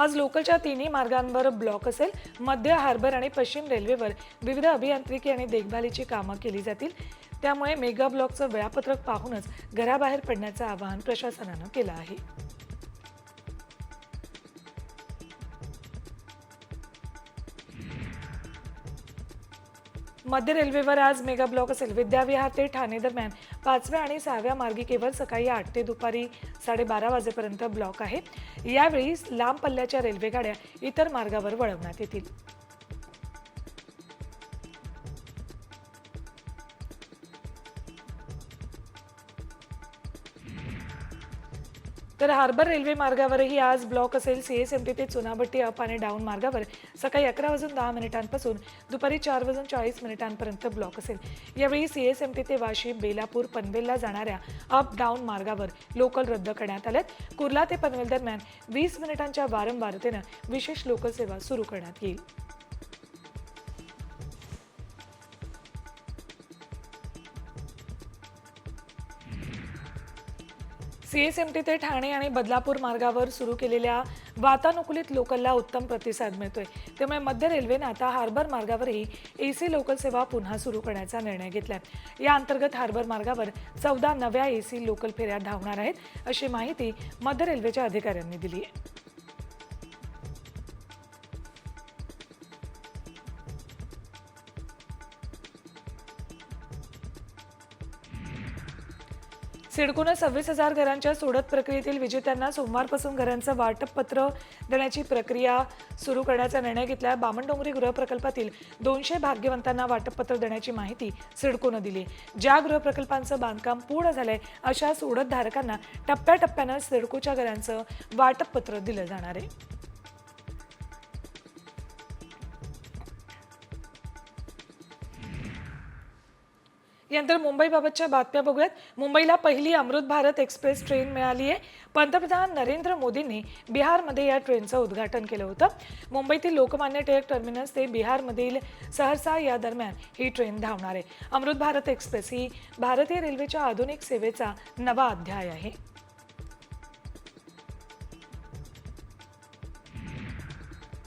आज लोकलच्या तिन्ही मार्गांवर ब्लॉक असेल. मध्य हार्बर आणि पश्चिम रेल्वेवर विविध अभियांत्रिकी आणि देखभालीची कामं केली जातील. त्यामुळे मेगा ब्लॉकचं वेळापत्रक पाहूनच घराबाहेर पडण्याचं आवाहन प्रशासनानं केलं आहे. मध्य रेल्वेवर आज मेगा ब्लॉक असेल. विद्याविहार ते ठाणे दरम्यान पाचव्या आणि सहाव्या मार्गिकेवर सकाळी आठ ते दुपारी साडेबारा वाजेपर्यंत ब्लॉक आहे. यावेळी लांब पल्ल्याच्या रेल्वेगाड्या इतर मार्गावर वळवण्यात येतील. तर हार्बर रेल्वे मार्गावरही आज ब्लॉक असेल. सीएसएमटी ते चुनाभट्टी अप आणि डाऊन मार्गावर सकाळी अकरा वाजून दहा मिनिटांपासून दुपारी चार वाजून चाळीस मिनिटांपर्यंत ब्लॉक असेल. यावेळी सीएसएमटी ते वाशी बेलापूर पनवेलला जाणाऱ्या अप डाऊन मार्गावर लोकल रद्द करण्यात आल्यात. कुर्ला ते पनवेल दरम्यान वीस मिनिटांच्या वारंवारतेनं विशेष लोकल सेवा सुरू करण्यात येईल. सीएसएमटी ते ठाणे आणि बदलापूर मार्गावर सुरू केलेल्या वातानुकूलित लोकलला उत्तम प्रतिसाद मिळतोय. त्यामुळे मध्य रेल्वेनं आता हार्बर मार्गावरही ए सी लोकल सेवा पुन्हा सुरू करण्याचा निर्णय घेतलाय. या अंतर्गत हार्बर मार्गावर चौदा नव्या ए सी लोकल फेऱ्या धावणार आहेत अशी माहिती मध्य रेल्वेच्या अधिकाऱ्यांनी दिली आहे सिडकोनं सव्वीस हजार घरांच्या सोडत प्रक्रियेतील विजेत्यांना सोमवारपासून घरांचं वाटप पत्र देण्याची प्रक्रिया सुरू करण्याचा निर्णय घेतला बामणडोंगरी गृहप्रकल्पातील दोनशे भाग्यवंतांना वाटपपत्र देण्याची माहिती सिडकोनं दिली. ज्या गृहप्रकल्पांचं बांधकाम पूर्ण झालंय अशा सोडत धारकांना टप्प्याटप्प्यानं सिडकोच्या घरांचं वाटपपत्र दिलं जाणार आहे. यानंतर मुंबईबाबतच्या बातम्या बघूयात. मुंबईला पहिली अमृत भारत एक्सप्रेस ट्रेन मिळाली आहे. पंतप्रधान नरेंद्र मोदींनी बिहारमध्ये या ट्रेनचं उद्घाटन केलं होतं. मुंबईतील लोकमान्य टिळक टर्मिनस ते बिहारमधील सहरसा या दरम्यान ही ट्रेन धावणार आहे. अमृत भारत एक्सप्रेस ही भारतीय रेल्वेच्या आधुनिक सेवेचा नवा अध्याय आहे.